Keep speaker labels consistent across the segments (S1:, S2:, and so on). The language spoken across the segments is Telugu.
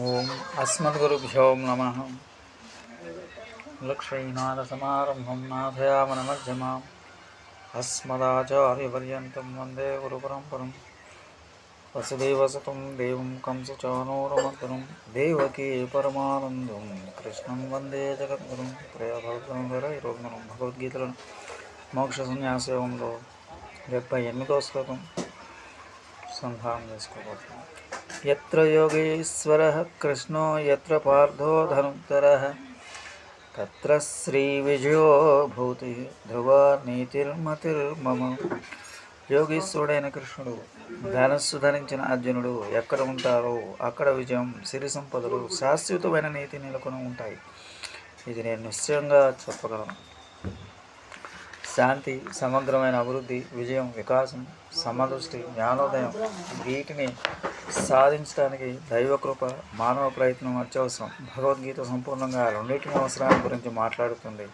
S1: ఓం అస్మద్గురుభ్యో నమ లక్ష్మీనాథసమారంభం నాథయామనమధ్యమాం అస్మదాచార్యపర్యంతం వందే గురుపరంపరం వసుదేవసతం దేవం కంసచానూరమర్దనం దేవకీ పరమానందం కృష్ణం వందే జగద్గురుం ప్రియభద్రం ఈరోజు మనం భగవద్గీతలను మోక్ష సన్యాసయోగంలో డెబ్బై ఎనిమిదో శ్లోకం సంధానం చేసుకోబోతున్నాం ఎత్ర యోగేశ్వర కృష్ణో ఎత్ర పార్థో ధనుత్తర తత్ర శ్రీ విజయో భూతి ధ్రువ నీతిర్మతిర్మమ యోగీశ్వరుడైన కృష్ణుడు ధనస్సు ధరించిన అర్జునుడు ఎక్కడ ఉంటారో అక్కడ విజయం సిరి సంపదలు శాశ్వతమైన నీతి నెలకొని ఉంటాయి. ఇది నేను నిశ్చయంగా చెప్పగలను. శాంతి సమగ్రమైన అభివృద్ధి విజయం వికాసం సమదృష్టి జ్ఞానోదయం వీటిని సాధించడానికి దైవకృప మానవ ప్రయత్నం అత్యవసరం భగవద్గీత సంపూర్ణంగా రెండింటిని అవసరాల గురించి మాట్లాడుతుంది.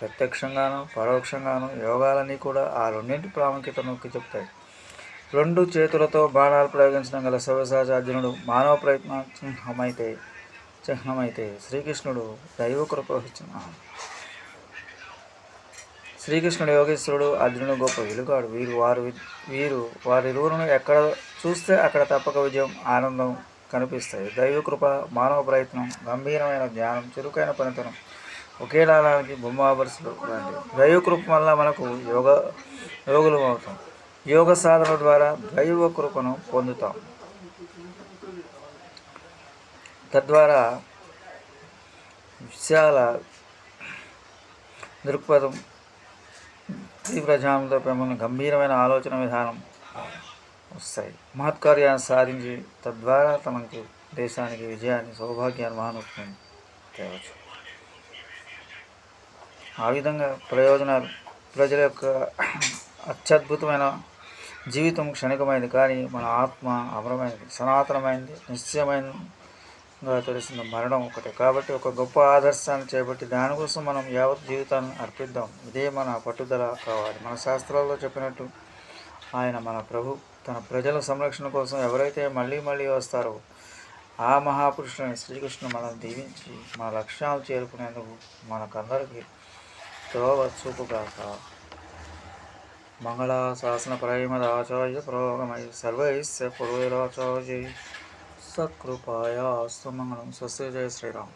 S1: ప్రత్యక్షంగాను పరోక్షంగాను యోగాలన్నీ కూడా ఆ రెండింటి ప్రాముఖ్యత నొక్కి చెప్తాయి. రెండు చేతులతో బాణాలు ప్రయోగించడం గల శివసాచార్జునుడు మానవ ప్రయత్న చిహ్నమైతే చిహ్నమైతే శ్రీకృష్ణుడు దైవకృప ఇచ్చిన శ్రీకృష్ణుడు యోగేశ్వరుడు అర్జునుడు గొప్ప విలుగాడు. వీరు వారు వీరు వారిరువులను ఎక్కడ చూస్తే అక్కడ తప్పక విజయం ఆనందం కనిపిస్తాయి. దైవ కృప మానవ ప్రయత్నం గంభీరమైన జ్ఞానం చురుకైన పనితనం ఒకేలానికి బొమ్మాబరుసులు లాంటివి. దైవ కృప వల్ల మనకు యోగ యోగులు అవుతాం. యోగ సాధన ద్వారా దైవ కృపను పొందుతాం. తద్వారా విశాల దృక్పథం తీవ్ర జాములతో గంభీరమైన ఆలోచన విధానం వస్తాయి. మహత్కార్యాన్ని సాధించి తద్వారా తమకు దేశానికి విజయాన్ని సౌభాగ్యాన్ని మహానుత్వం తేవచ్చు. ఆ విధంగా ప్రయోజనాలు ప్రజల యొక్క అత్యద్భుతమైన జీవితం క్షణికమైనది కానీ మన ఆత్మ అమరమైనది సనాతనమైనది నిశ్చయమైన తెలిసిన మరణం ఒకటే. కాబట్టి ఒక గొప్ప ఆదర్శాన్ని చేపట్టి దానికోసం మనం యావత్ జీవితాన్ని అర్పిద్దాం. ఇదే మన పట్టుదల కావాలి. మన శాస్త్రాల్లో చెప్పినట్టు ఆయన మన ప్రభు. తన ప్రజల సంరక్షణ కోసం ఎవరైతే మళ్ళీ మళ్ళీ వస్తారో ఆ మహాపురుషుని శ్రీకృష్ణ మనం దీవించి మన లక్ష్యాలు చేరుకునేందుకు మనకందరికీ త్రోవ చూపుగాక మంగళ శాసన ప్రేమద ఆచార్య పురోగమై సర్వైశ్య పురోరాచార్య సకృపాయ అస్తమంగళం స్వస్తి జయ శ్రీరామ్.